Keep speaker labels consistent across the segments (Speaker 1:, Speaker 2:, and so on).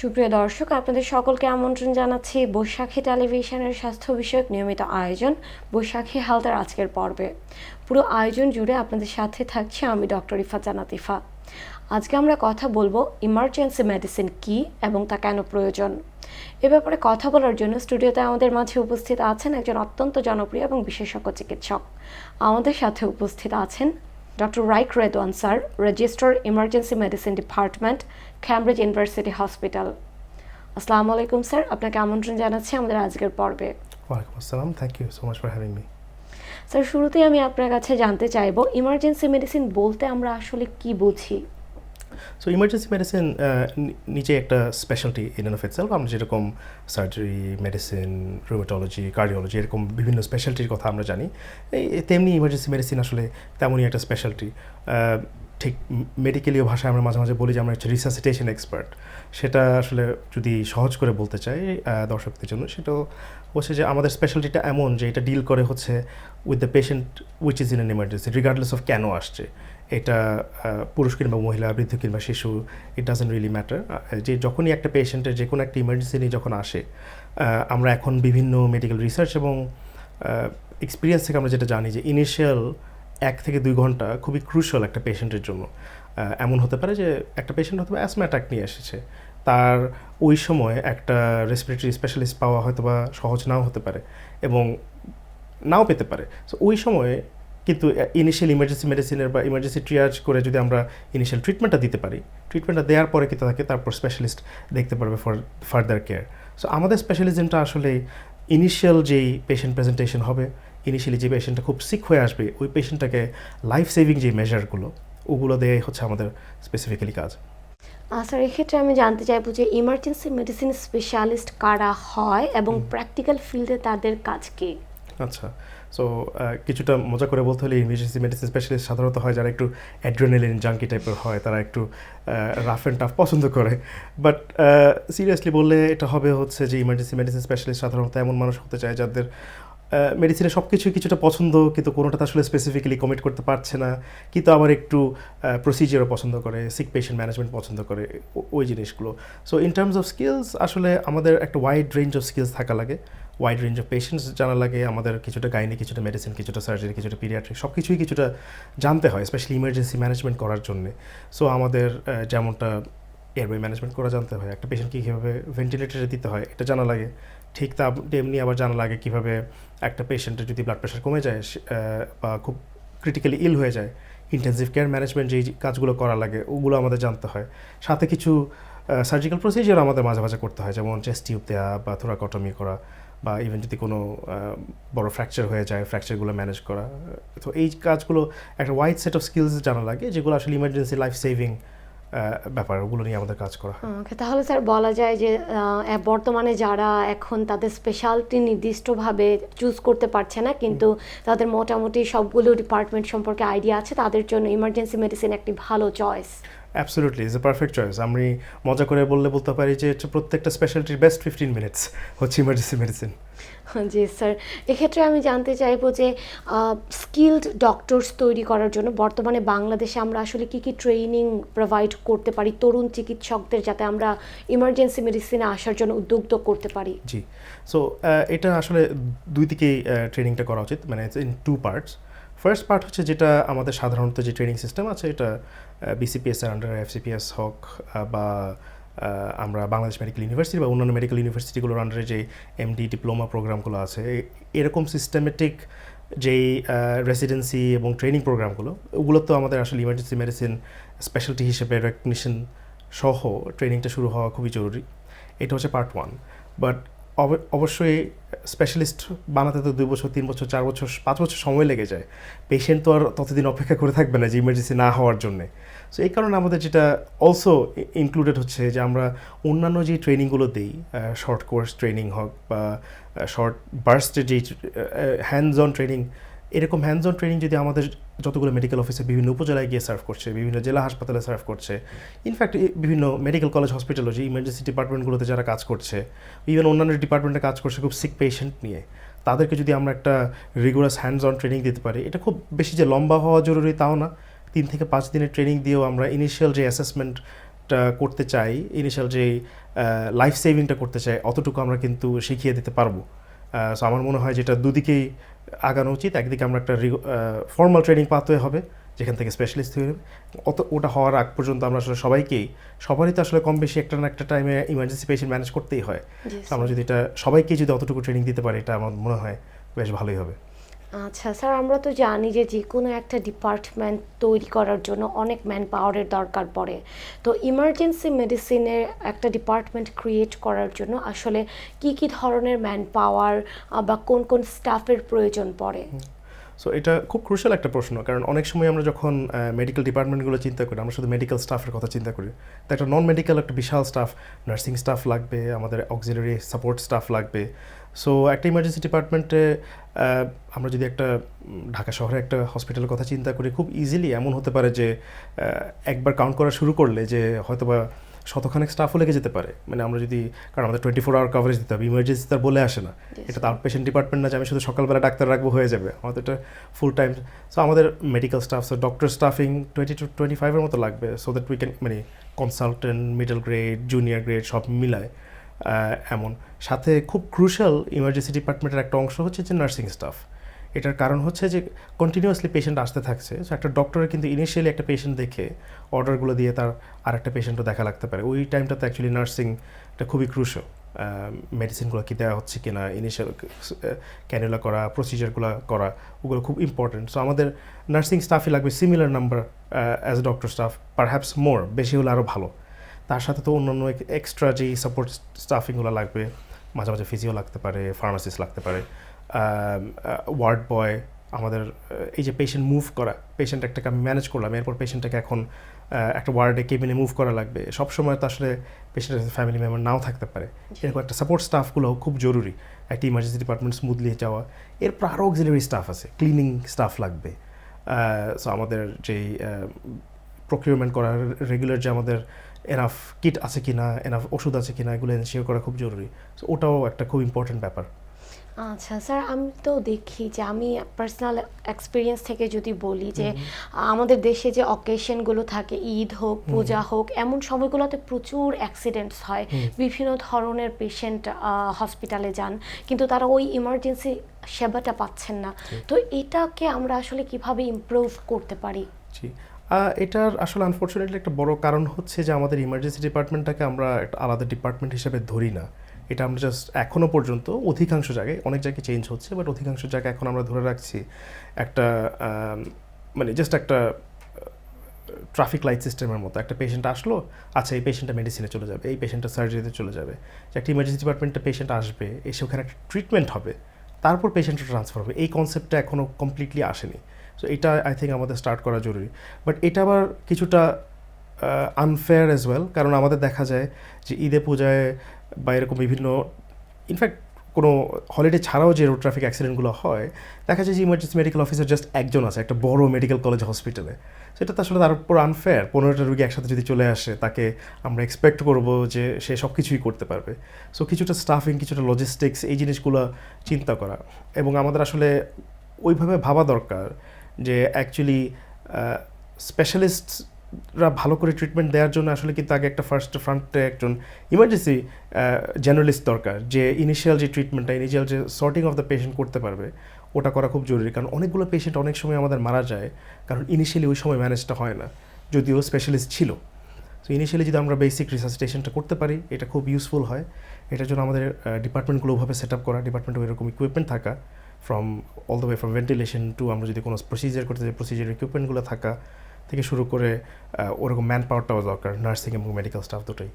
Speaker 1: সুপ্রিয় দর্শক, আপনাদের সকলকে আমন্ত্রণ জানাচ্ছি বৈশাখী টেলিভিশনের স্বাস্থ্য বিষয়ক নিয়মিত আয়োজন, বৈশাখী হালদার আজকের পর্বে। পুরো আয়োজন জুড়ে আপনাদের সাথে থাকছি আমি ডক্টর ইফা জানাতিফা আজকে আমরা কথা বলব ইমার্জেন্সি মেডিসিন কি এবং তা কেন প্রয়োজন? এ ব্যাপারে কথা বলার জন্য স্টুডিওতে আমাদের মাঝে উপস্থিত আছেন একজন অত্যন্ত জনপ্রিয় এবং বিশেষজ্ঞ চিকিৎসক। আমাদের সাথে উপস্থিত আছেন doctor Raik Redwan sir registrar emergency medicine department Cambridge university hospital আসসালামু আলাইকুম স্যার আপনাকে আমন্ত্রণ জানাচ্ছি আমাদের আজকের পর্বে।
Speaker 2: ওয়ালাইকুম আসসালাম। Thank you so much for having me
Speaker 1: sir শুরুতেই আমি আপনার কাছে জানতে চাইব ইমার্জেন্সি মেডিসিন বলতে আমরা আসলে কি বুঝি?
Speaker 2: সো ইমার্জেন্সি মেডিসিন নিচে একটা স্পেশালিটি ইন অফ ইটসেলফ আমরা যেরকম সার্জারি মেডিসিন রোমেটোলজি কার্ডিওলজি এরকম বিভিন্ন স্পেশালিটির কথা আমরা জানি। তেমনি ইমার্জেন্সি মেডিসিন আসলে তেমনই একটা স্পেশালিটি ঠিক মেডিকেলীয় ভাষায় আমরা মাঝে মাঝে বলি যে আমরা হচ্ছে রিসাসিটেশন এক্সপার্ট সেটা আসলে যদি সহজ করে বলতে চাই দর্শকদের জন্য সেটাও হচ্ছে যে আমাদের স্পেশালিটিটা এমন যে এটা ডিল করে হচ্ছে with the patient which is in an emergency regardless of কেন আসছে। এটা পুরুষ কিংবা মহিলা, বৃদ্ধ কিংবা শিশু ইট ডাজেন্ট রিয়েলি ম্যাটার যে যখনই একটা পেশেন্টের যে কোনো একটা ইমার্জেন্সি নিয়ে যখন আসে আমরা এখন বিভিন্ন মেডিকেল রিসার্চ এবং এক্সপিরিয়েন্স থেকে আমরা যেটা জানি যে ইনিশিয়াল এক থেকে দুই ঘণ্টা খুবই ক্রুশাল একটা পেশেন্টের জন্য। এমন হতে পারে যে একটা পেশেন্ট হয়তো অ্যাসমা অ্যাটাক নিয়ে এসেছে। তার ওই সময় একটা রেসপিরেটরি স্পেশালিস্ট পাওয়া হয়তো বা সহজ নাও হতে পারে এবং নাও পেতে পারে। সো ওই সময়ে কিন্তু ইনিশিয়াল ইমার্জেন্সি মেডিসিনের বা ইমার্জেন্সি ট্রিয়াজ করে যদি আমরা ইনিশিয়াল ট্রিটমেন্টটা দিতে পারি ট্রিটমেন্টটা দেওয়ার পরে কিন্তু তাকে তারপর স্পেশালিস্ট দেখতে পারবে ফর ফার্দার কেয়ার সো আমাদের স্পেশালিজমটা আসলে ইনিশিয়াল যেই পেশেন্ট প্রেজেন্টেশন হবে ইনিশিয়ালি যে পেশেন্টটা খুব সিক হয়ে আসবে ওই পেশেন্টটাকে লাইফ সেভিং যে মেজারগুলো ওগুলো দেওয়াই হচ্ছে আমাদের স্পেসিফিক্যালি কাজ।
Speaker 1: স্যার এক্ষেত্রে আমি জানতে চাইব যে ইমার্জেন্সি মেডিসিন স্পেশালিস্ট কারা হয় এবং প্র্যাকটিক্যাল ফিল্ডে তাদের কাজ কি?
Speaker 2: আচ্ছা সো কিছুটা মজা করে বলতে হলে ইমার্জেন্সি মেডিসিন স্পেশালিস্ট সাধারণত হয় যারা একটু অ্যাড্রেনালিন জাঙ্কি টাইপের হয় তারা একটু রাফ অ্যান্ড টাফ পছন্দ করে। বাট সিরিয়াসলি বললে এটা হবে হচ্ছে যে ইমার্জেন্সি মেডিসিন স্পেশালিস্ট সাধারণত এমন মানুষ হতে চায় যাদের মেডিসিনে সব কিছুই কিছুটা পছন্দ কিন্তু কোনোটাতে আসলে স্পেসিফিক্যালি কমিট করতে পারছে না, কিন্তু আবার একটু প্রসিজিওরও পছন্দ করে সিক পেশেন্ট ম্যানেজমেন্ট পছন্দ করে ওই জিনিসগুলো। So in terms of skills আসলে আমাদের একটা ওয়াইড রেঞ্জ অফ স্কিলস থাকা লাগে। ওয়াইড রেঞ্জ অফ পেশেন্টস জানা লাগে, আমাদের কিছুটা গাইনি কিছুটা মেডিসিন কিছুটা সার্জারি কিছুটা পিরিয়াট্রিক সব কিছুই কিছুটা জানতে হয় স্পেশালি ইমার্জেন্সি ম্যানেজমেন্ট করার জন্যে। সো আমাদের যেমনটা এয়ারওয়ে ম্যানেজমেন্ট করা জানতে হয়, একটা পেশেন্টকে কীভাবে ভেন্টিলেটারে দিতে হয়, এটা জানা লাগে। ঠিক তা তেমনি আবার জানা লাগে কীভাবে একটা পেশেন্টের যদি ব্লাড প্রেশার কমে যায় বা খুব ক্রিটিক্যালি ইল হয়ে যায় ইন্টেন্সিভ কেয়ার ম্যানেজমেন্ট যেই কাজগুলো করা লাগে, ওগুলো আমাদের জানতে হয়। সাথে কিছু সার্জিক্যাল প্রসিজিওর আমাদের মাঝে মাঝে করতে হয়, যেমন চেস্ট টিউব দেওয়া বা থোরাকটমি করা, বা ইভেন যদি কোনো বড় ফ্র্যাকচার হয়ে যায় ফ্র্যাকচারগুলো ম্যানেজ করা। তো এই কাজগুলো একটা ওয়াইড সেট অফ স্কিলস জানা লাগে, যেগুলো আসলে ইমার্জেন্সি লাইফ সেভিং ব্যাপার ওগুলো নিয়ে আমাদের কাজ করা হয়।
Speaker 1: তাহলে স্যার বলা যায় যে বর্তমানে যারা এখন তাদের স্পেশালিটি নির্দিষ্টভাবে চুজ করতে পারছে না কিন্তু তাদের মোটামুটি সবগুলো ডিপার্টমেন্ট সম্পর্কে আইডিয়া আছে তাদের জন্য ইমার্জেন্সি মেডিসিন একটি ভালো choice
Speaker 2: absolutely is a perfect choice আমি মজা করে বললে বলতে পারি যে প্রত্যেকটা স্পেশালিটির বেস্ট ফিফটিন মিনিটস হচ্ছে ইমার্জেন্সি মেডিসিন
Speaker 1: জি স্যার এক্ষেত্রে আমি জানতে চাইব যে স্কিলড ডক্টরস তৈরি করার জন্য বর্তমানে বাংলাদেশে আমরা আসলে কি কি ট্রেনিং প্রোভাইড করতে পারি, তরুণ চিকিৎসকদের যাতে আমরা ইমার্জেন্সি মেডিসিনে আসার জন্য উদ্যুক্ত করতে পারি?
Speaker 2: জি সো এটা আসলে দুই দিকেই ট্রেনিংটা করা উচিত মানে in two parts first part হচ্ছে যেটা আমাদের সাধারণত যে ট্রেনিং সিস্টেম আছে, এটা বিসিপিএস এর আন্ডার এফসিপিএস হোক বা আমরা বাংলাদেশ মেডিকেল ইউনিভার্সিটি বা অন্যান্য মেডিকেল ইউনিভার্সিটিগুলোর আন্ডারে যে এমডি ডিপ্লোমা প্রোগ্রামগুলো আছে এরকম সিস্টেমেটিক যেই রেসিডেন্সি এবং ট্রেনিং প্রোগ্রামগুলো ওগুলো তো আমাদের আসলে ইমার্জেন্সি মেডিসিন স্পেশালিটি হিসেবে রেকগনিশন সহ ট্রেনিংটা শুরু হওয়া খুবই জরুরি। এটা হচ্ছে পার্ট ওয়ান বাট অবশ্যই স্পেশালিস্ট বানাতে তো দুই বছর, তিন বছর, চার বছর, পাঁচ বছর সময় লেগে যায়। পেশেন্ট তো আর ততদিন অপেক্ষা করে থাকবে না যে ইমার্জেন্সি না হওয়ার জন্যে। সো এই কারণে আমাদের যেটা অলসো ইনক্লুডেড হচ্ছে যে আমরা অন্যান্য যে ট্রেনিংগুলো দিই শর্ট কোর্স ট্রেনিং হোক বা শর্ট বার্স্টের যেই হ্যান্ডস অন ট্রেনিং এরকম হ্যান্ডস অন ট্রেনিং যদি আমাদের যতগুলো মেডিকেল অফিসে বিভিন্ন উপজেলায় গিয়ে সার্ভ করছে, বিভিন্ন জেলা হাসপাতালে সার্ভ করছে ইনফ্যাক্ট বিভিন্ন মেডিকেল কলেজ হসপিটালও যে ইমার্জেন্সি ডিপার্টমেন্টগুলোতে যারা কাজ করছে ইভেন অন্যান্য ডিপার্টমেন্টে কাজ করছে খুব সিক পেশেন্ট নিয়ে, তাদেরকে যদি আমরা একটা রিগুলাস হ্যান্ডস অন ট্রেনিং দিতে পারি, এটা খুব বেশি যে লম্বা হওয়া জরুরি তাও না, তিন থেকে পাঁচ দিনের ট্রেনিং দিয়েও আমরা ইনিশিয়াল যে অ্যাসেসমেন্ট করতে চাই ইনিশিয়াল যে লাইফ সেভিংটা করতে চাই, অতটুকু আমরা কিন্তু শিখিয়ে দিতে পারব। সো আমার মনে হয় যেটা দুদিকেই আগানো উচিত একদিকে আমরা একটা ফর্মাল ট্রেনিং পাতে হবে যেখান থেকে স্পেশালিস্ট হয়ে অত ওটা হওয়ার আগ পর্যন্ত আমরা আসলে সবাইকেই সবারই তো আসলে কম বেশি একটা না একটা টাইমে ইমার্জেন্সি পেশেন্ট ম্যানেজ করতেই হয়। তো আমরা যদি এটা সবাইকে যদি অতটুকু ট্রেনিং দিতে পারি এটা আমার মনে হয় বেশ ভালোই হবে।
Speaker 1: আচ্ছা স্যার, আমরা তো জানি যে যে কোনো একটা ডিপার্টমেন্ট তৈরি করার জন্য অনেক ম্যান পাওয়ারের দরকার পড়ে। তো ইমার্জেন্সি মেডিসিনের একটা ডিপার্টমেন্ট ক্রিয়েট করার জন্য আসলে কি কি ধরনের ম্যান পাওয়ার বা কোন কোন স্টাফের প্রয়োজন পড়ে?
Speaker 2: সো এটা খুব ক্রুশাল একটা প্রশ্ন, কারণ অনেক সময় আমরা যখন মেডিকেল ডিপার্টমেন্টগুলো চিন্তা করি, আমরা শুধু মেডিকেল স্টাফের কথা চিন্তা করি। তো একটা নন মেডিকেল একটা বিশাল স্টাফ নার্সিং স্টাফ লাগবে, আমাদের অক্সিলারি সাপোর্ট স্টাফ লাগবে। সো একটা ইমার্জেন্সি ডিপার্টমেন্টে আমরা যদি একটা ঢাকা শহরে একটা হসপিটালের কথা চিন্তা করি, খুব ইজিলি এমন হতে পারে যে একবার কাউন্ট করা শুরু করলে যে হয়তোবা শতখানেক স্টাফও লেগে যেতে পারে। মানে আমরা যদি কারণ আমাদের টোয়েন্টি ফোর আওয়ার কভারেজ দিতে হবে ইমার্জেন্সি তার বলে আসে না। এটা তো আউট পেশেন্ট ডিপার্টমেন্ট না যে আমি শুধু সকালবেলা ডাক্তার রাখব হয়ে যাবে। আমাদের এটা ফুল টাইম সো আমাদের medical staff so doctor staffing twenty two twenty ফাইভের মতো লাগবে সো দ্যাট উই ক্যান মানে consultant middle grade junior grade সব মিলায় এমন। সাথে খুব ক্রুশাল ইমার্জেন্সি ডিপার্টমেন্টের একটা অংশ হচ্ছে যে নার্সিং স্টাফ এটার কারণ হচ্ছে যে কন্টিনিউয়াসলি পেশেন্ট আসতে থাকছে। সো একটা ডক্টরের কিন্তু ইনিশিয়ালি একটা পেশেন্ট দেখে অর্ডারগুলো দিয়ে তার আর একটা পেশেন্টও দেখা লাগতে পারে। ওই টাইমটাতে অ্যাকচুয়ালি নার্সিংটা খুবই ক্রুশাল মেডিসিনগুলো কি দেওয়া হচ্ছে কিনা ইনিশিয়াল ক্যানুলা করা প্রসিজারগুলো করা, ওগুলো খুব ইম্পর্টেন্ট সো আমাদের নার্সিং স্টাফই লাগবে similar number as doctor staff perhaps more বেশি হলে আরও ভালো। তার সাথে তো অন্যান্য এক্সট্রা যেই সাপোর্ট স্টাফিংগুলো লাগবে, মাঝে মাঝে ফিজিও লাগতে পারে ফার্মাসিস্ট লাগতে পারে। ওয়ার্ড বয় আমাদের এই যে পেশেন্ট মুভ করা পেশেন্ট একটাকে আমি ম্যানেজ করলাম এরপর পেশেন্টটাকে এখন একটা ওয়ার্ডে কেবিনে মুভ করা লাগবে। সব সময় তো আসলে পেশেন্টের ফ্যামিলি মেম্বার নাও থাকতে পারে। এরকম একটা সাপোর্ট স্টাফগুলো খুব জরুরি। একটা ইমার্জেন্সি ডিপার্টমেন্ট স্মুথলি যাওয়া। এরপর আরও অক্সিলারি স্টাফ আছে ক্লিনিং স্টাফ লাগবে। সো আমাদের যেই প্রকিউরমেন্ট করার রেগুলার যে আমাদের এনাফ কিট আছে কি না এনাফ ওষুধ আছে কি না এগুলো এনশিওর করা খুব জরুরি। সো ওটাও একটা খুব ইম্পর্টেন্ট ব্যাপার।
Speaker 1: আচ্ছা স্যার আমি তো দেখি যে আমি পার্সোনাল এক্সপিরিয়েন্স থেকে যদি বলি যে আমাদের দেশে যে অকেশনগুলো থাকে ঈদ হোক পূজা হোক এমন সময়গুলোতে প্রচুর অ্যাক্সিডেন্টস হয়। বিভিন্ন ধরনের পেশেন্ট হসপিটালে যান কিন্তু তারা ওই ইমার্জেন্সি সেবাটা পাচ্ছেন না। তো এটাকে আমরা আসলে কীভাবে ইমপ্রুভ করতে পারি?
Speaker 2: জি। এটার আসলে আনফর্চুনেটলি একটা বড় কারণ হচ্ছে যে আমাদের ইমার্জেন্সি ডিপার্টমেন্টটাকে আমরা একটা আলাদা ডিপার্টমেন্ট হিসেবে ধরি না। এটা আমরা জাস্ট এখনও পর্যন্ত অধিকাংশ জায়গায়, অনেক জায়গায় চেঞ্জ হচ্ছে বাট অধিকাংশ জায়গায় এখন আমরা ধরে রাখছি একটা মানে জাস্ট একটা ট্রাফিক লাইট সিস্টেমের মতো। একটা পেশেন্ট আসলো আচ্ছা এই পেশেন্টটা মেডিসিনে চলে যাবে, এই পেশেন্টটা সার্জারিতে চলে যাবে। একটা ইমার্জেন্সি ডিপার্টমেন্টে পেশেন্ট আসবে, এসে ওখানে একটা ট্রিটমেন্ট হবে, তারপর পেশেন্টটা ট্রান্সফার হবে। এই কনসেপ্টটা এখনও কমপ্লিটলি আসেনি। সো এটা আই থিঙ্ক আমাদের স্টার্ট করা জরুরি। বাট এটা আবার কিছুটা আনফেয়ার অ্যাজ ওয়েল কারণ আমাদের দেখা যায় যে ঈদে পূজায় বা এরকম বিভিন্ন ইনফ্যাক্ট কোনো হলিডে ছাড়াও যে রোড ট্রাফিক অ্যাক্সিডেন্টগুলো হয়, দেখা যায় যে ইমার্জেন্সি মেডিকেল অফিসার জাস্ট একজন আছে, একটা বড় মেডিকেল কলেজ হসপিটালে সেটা তো আসলে তার উপর আনফেয়ার পনেরোটা রুগী একসাথে যদি চলে আসে, তাকে আমরা এক্সপেক্ট করব যে সে সব কিছুই করতে পারবে। সো কিছুটা স্টাফিং কিছুটা লজিস্টিক্স এই জিনিসগুলো চিন্তা করা। এবং আমাদের আসলে ওইভাবে ভাবা দরকার যে অ্যাকচুয়ালি স্পেশালিস্টরা ভালো করে ট্রিটমেন্ট দেওয়ার জন্য আসলে কিন্তু আগে একটা ফার্স্ট ফ্রন্টে একজন ইমার্জেন্সি জেনারেলিস্ট দরকার, যে ইনিশিয়াল যে ট্রিটমেন্টটা ইনিশিয়াল যে সর্টিং অফ দ্য পেশেন্ট করতে পারবে, ওটা করা খুব জরুরি। কারণ অনেকগুলো পেশেন্ট অনেক সময় আমাদের মারা যায়, কারণ ইনিশিয়ালি ওই সময় ম্যানেজটা হয় না, যদিও স্পেশালিস্ট ছিল। তো ইনিশিয়ালি যদি আমরা বেসিক রিসাসিটেশনটা করতে পারি, এটা খুব ইউজফুল হয়। এটার জন্য আমাদের ডিপার্টমেন্টগুলো ওভাবে সেট আপ করা ডিপার্টমেন্টে ওইরকম ইকুইপমেন্ট থাকা from all the way from ventilation to আমরা যদি কোনো প্রসিজার করতে চাই প্রসিজার ইকুইপমেন্টগুলো থাকা থেকে শুরু করে ওরকম ম্যান পাওয়ারটাও দরকার নার্সিং এবং মেডিকেল স্টাফ দুটোই।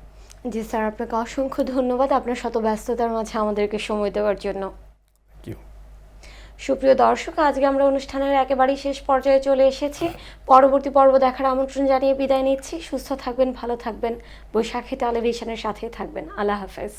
Speaker 1: জি স্যার আপনাকে অসংখ্য ধন্যবাদ। আপনার শত ব্যস্ততার মাঝে আমাদেরকে সময় দেওয়ার জন্য। সুপ্রিয় দর্শক আজকে আমরা অনুষ্ঠানের একেবারেই শেষ পর্যায়ে চলে এসেছি। পরবর্তী পর্ব দেখার আমন্ত্রণ জানিয়ে বিদায় নিচ্ছি। সুস্থ থাকবেন ভালো থাকবেন। বৈশাখী টেলিভিশনের সাথেই থাকবেন। আল্লাহ হাফেজ।